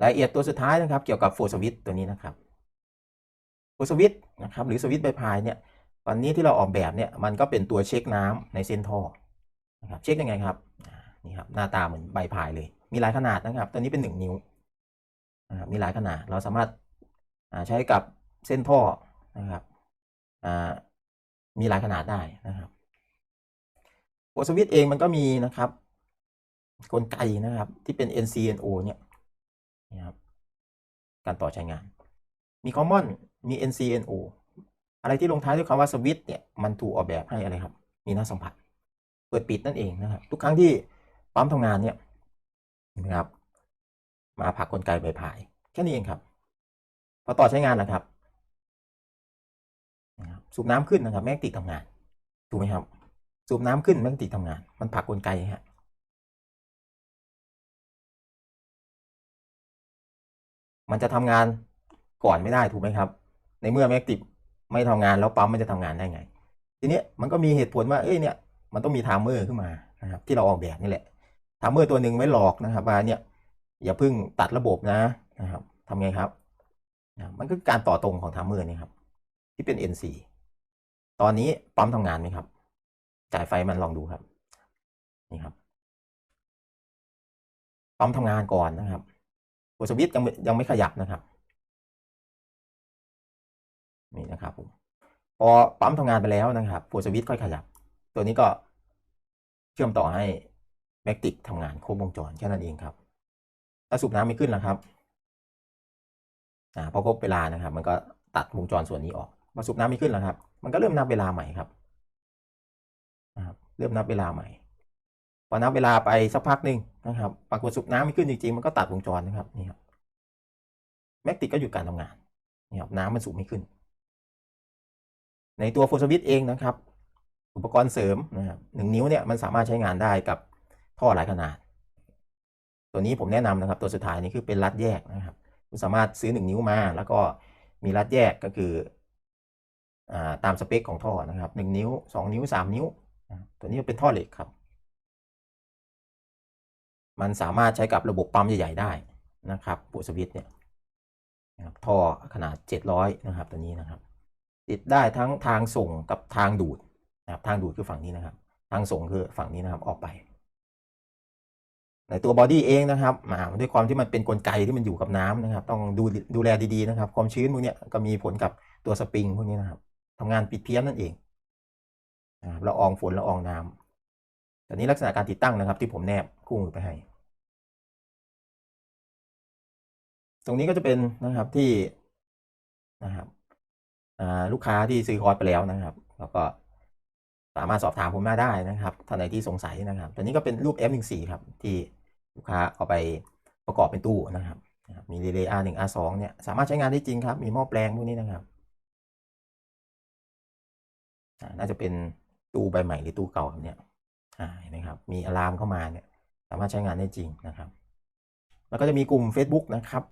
รายละเอียดตัวสุดท้ายนะครับ เกี่ยวกับโฟสวิตตัวนี้นะครับโฟสวิตนะครับหรือสวิตใบพายเนี่ยตอนนี้ที่เราออกแบบเนี่ยมันก็เป็นตัวเช็คน้ำในเส้นท่อนะครับเช็คยังไงครับนี่ครับหน้าตาเหมือนใบพายเลย มีหลายขนาดนะครับ ตัวนี้เป็นหนึ่งนิ้วมีหลายขนาดเราสามารถใช้กับเส้นท่อนะครับมีหลายขนาดได้นะครับโฟสวิตเองมันก็มีนะครับกลไกนะครับที่เป็น NCNO เนี่ย นะครับ การต่อใช้งาน มี Common มี NCNO อะไรที่ลงท้ายด้วยคำว่าสวิตช์เนี่ย มันถูกออกแบบให้อะไรครับ มีหน้าสัมผัส เปิดปิดนั่นเองนะครับ ทุกครั้งที่ปั๊มทำงานเนี่ยนไหมครับ มาผลักกลไกใบพาย แค่นี้เองครับ พอต่อใช้งานนะครับนะครับสูบน้ำขึ้นนะครับ แมกติกทำงาน ถูกไหมครับ สูบน้ำขึ้นแมกติกทำงาน มันผลักกลไกฮะ มันจะทำงานก่อนไม่ได้ถูกไหมครับ ในเมื่อแมกติกไม่ทำงานแล้วปั๊มมันจะทำงานได้ไง ทีนี้มันก็มีเหตุผลว่าเอ้ยเนี่ยมันต้องมีไทม์เมอร์ขึ้นมานะครับที่เราออกแบบนี่แหละไทม์เมอร์ตัวหนึ่งไว้หลอกนะครับว่าเนี่ยอย่าเพิ่งตัดระบบนะนะครับทำไงครับนะมันก็คือการต่อตรงของไทม์เมอร์นี่ครับที่เป็น NC ตอนนี้ปั๊มทำงานไหมครับ จ่ายไฟมันลองดูครับนี่ครับปั๊มทำงานก่อนนะครับ หัวสวิตช์ยังยังไม่ขยับนะครับนี่นะครับผมพอปั๊มทำงานไปแล้วนะครับหัวสวิตช์ค่อยขยับ ตัวนี้ก็เชื่อมต่อให้แมกติกทำงานครบวงจรแค่นั้นเองครับ ถ้าสูบน้ำไม่ขึ้นนะครับอ่าพอครบเวลานะครับ มันก็ตัดวงจรส่วนนี้ออกพอสูบน้ำไม่ขึ้นแล้วครับ มันก็เริ่มนับเวลาใหม่ครับนะครับ เริ่มนับเวลาใหม่ พอนับเวลาไปสักพักหนึ่งนะครับปรากฏสูบน้ำไม่ขึ้นจริงๆมันก็ตัดวงจรนะครับนี่ครับแมกติกก็หยุดการทำงานนี่ครับน้ำมันสูบไม่ขึ้น ในตัวโฟสวิตเองนะครับ อุปกรณ์เสริมนะครับหนึ่งนิ้วเนี่ยมันสามารถใช้งานได้กับท่อหลายขนาด ตัวนี้ผมแนะนำนะครับ ตัวสุดท้ายนี้คือเป็นรัดแยกนะครับคุณสามารถซื้อหนึ่งนิ้วมา แล้วก็มีรัดแยกก็คืออ่าตามสเปคของท่อนะครับหนึ่งนิ้วสองนิ้วสามนิ้ว ตัวนี้เป็นท่อเหล็กครับ มันสามารถใช้กับระบบปั๊มใหญ่ ๆ ได้นะครับปูสวิตช์เนี่ยนะครับท่อขนาด 700 นะครับตัวนี้นะครับ ติดได้ทั้งทางส่งกับทางดูดนะครับทางดูดคือฝั่งนี้นะครับ ทางส่งคือฝั่งนี้นะครับออกไป ในตัวบอดี้เองนะครับมาด้วยความที่มันเป็นกลไกที่มันอยู่กับน้ำนะครับ ต้องดูดูแลดีๆนะครับ ความชื้นพวกนี้ก็มีผลกับตัวสปริงพวกนี้นะครับทำงานปิดเพี้ยนนั่นเองนะครับละอองฝนละอองน้ำแต่นี้ลักษณะการติดตั้งนะครับ ที่ผมแนบคู่มือไปให้ รงนี้ก็จะเป็นนะครับที่นะครับลูกค้าที่ซื้อคอร์สไปแล้วนะครับ แล้วก็สามารถสอบถามผมมาได้นะครับท่านใดที่สงสัยนะครับตัวนี้ก็เป็นรูป F14 ครับที่ลูกค้าเอาไปประกอบเป็นตู้นะครับนะครับมี Relay R1 R2 เนี่ยสามารถใช้งานได้จริงครับ มีหม้อแปลงพวกนี้นะครับน่าจะเป็นตู้ใบใหม่หรือตู้เก่าเนี่ยเห็นไหมครับ มีอะลามเข้ามาเนี่ย สามารถใช้งานได้จริงนะครับ แล้วก็จะมีกลุ่ม Facebook นะครับ